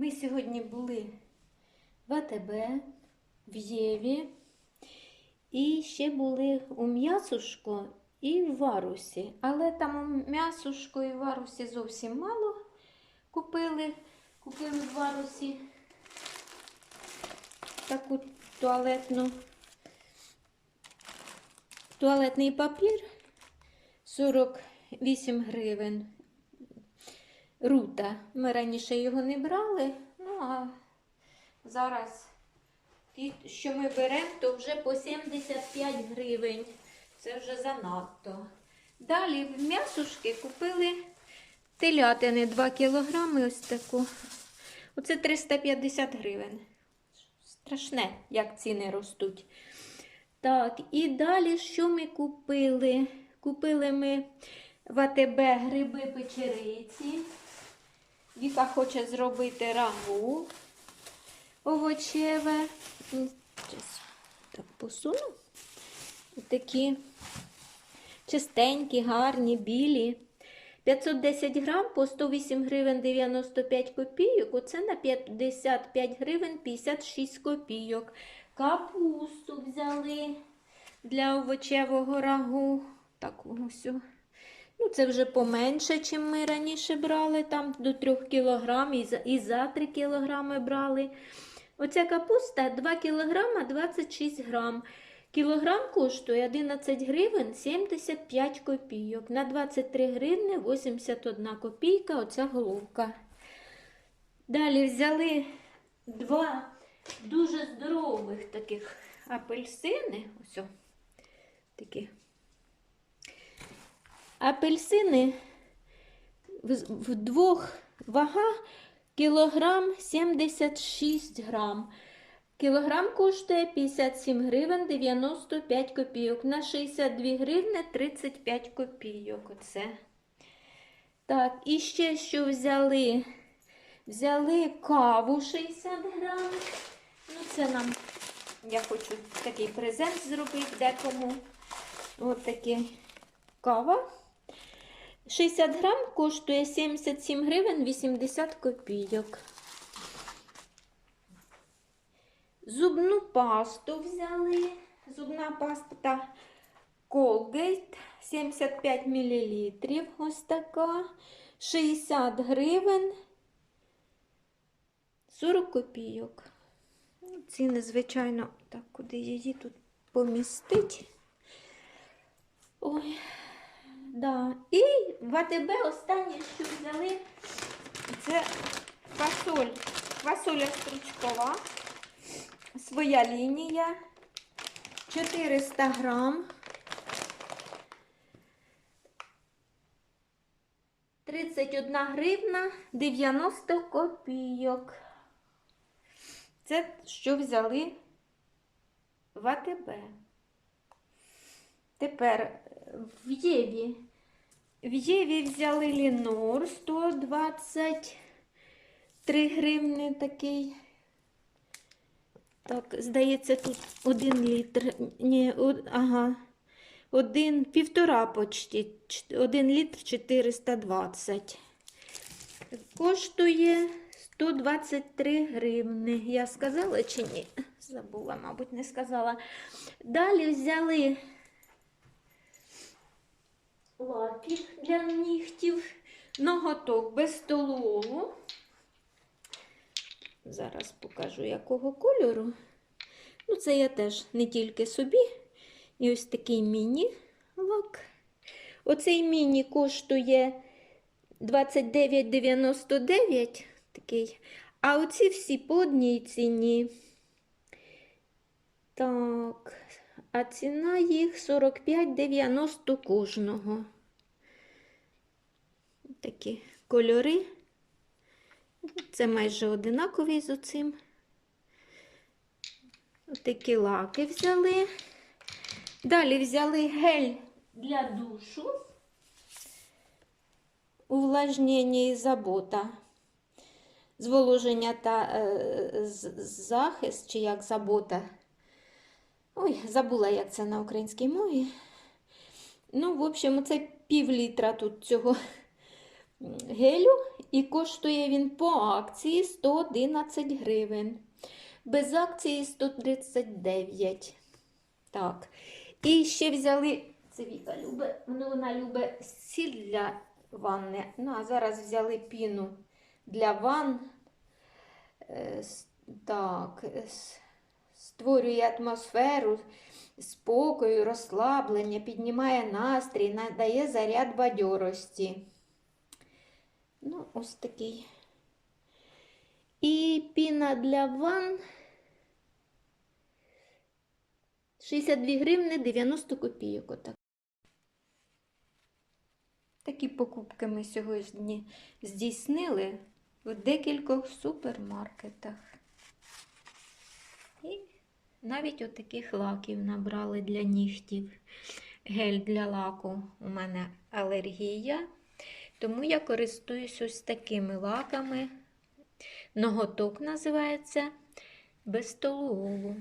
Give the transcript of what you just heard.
Ми сьогодні були в АТБ, в Єві, і ще були у м'ясушко і в варусі. Але там у м'ясушко і в варусі зовсім мало купили. Купили в варусі таку туалетну. Туалетний папір 48 гривень. Рута. Ми раніше його не брали, ну а зараз ті, що ми беремо, то вже по 75 гривень. Це вже занадто. Далі в м'ясушки купили телятини 2 кілограми ось таку. Оце 350 гривень. Страшне, як ціни ростуть. Так, і далі що ми купили? Купили ми в АТБ гриби печериці. Віка хоче зробити рагу овочеве. Щас Так посуну. Такі чистенькі, гарні, білі. 510 грам по 108 гривень 95 копійок. Оце на 55 гривень 56 копійок. Капусту взяли для овочевого рагу. Таку ось. Ну, це вже поменше, чим ми раніше брали, там до 3 кг і за, і за 3 кг брали. Оця капуста 2 кг 26 грам. Кілограм коштує 11 гривень 75 копійок. На 23 гривни 81 копійка оця головка. Далі взяли два дуже здорових таких апельсини. Ось такі. Апельсини в, двох вага кілограм 76 грам. Кілограм коштує 57 гривень 95 копійок. На 62 гривни 35 копійок. Оце. Так, і ще що взяли? Взяли каву 60 грам. Ну, це нам, я хочу такий презент зробити декому. Ось таке кава. 60 грам коштує 77 гривень 80 копійок. Зубну пасту взяли. Зубна паста Colgate 75 мл. Ось така. 60 гривень 40 копійок. Ну, Ціни, звичайно, так, куди її тут помістить. Ой, да. І в АТБ останнє, що взяли, це фасоль. Фасоля стручкова. Своя лінія. 400 грам. 31 гривна 90 копійок. Це що взяли в АТБ. Тепер в Єві. В Єві взяли Лінор 123 гривни такий. Так, здається, тут один літр. Ні, ага. Один, півтора почти. Один літр 420. Коштує 123 гривни. Я сказала чи ні? Забула, мабуть, не сказала. Далі взяли лаки для нігтів, ноготок без столову. Зараз покажу, якого кольору. Ну, це я теж не тільки собі. І ось такий міні-лак. Оцей міні коштує 29,99 такий. А оці всі по одній ціні. Так, а ціна їх 45,90 кожного. Такі кольори. Це майже одинакові з оцим. Такі лаки взяли. Далі взяли гель для душу. Увлажнення і забота. Зволоження та е, захист, чи як забота. Ой, забула, як це на українській мові. Ну, в общем, це пів літра тут цього гелю і коштує він по акції 111 гривень. Без акції 139. Так. І ще взяли, це Віка любить, ну, вона любить сіль для ванни. Ну, а зараз взяли піну для ванн. Е, Так, е, створює атмосферу спокою, розслаблення, піднімає настрій, надає заряд бадьорості. Ну, ось такий. І піна для ванн 62 гривни 90 копійок. Отак. Такі покупки ми сьогодні здійснили в декількох супермаркетах. Навіть отаких лаків набрали для нігтів. Гель для лаку у мене алергія, тому я користуюсь ось такими лаками. Ноготок називається без толуолу.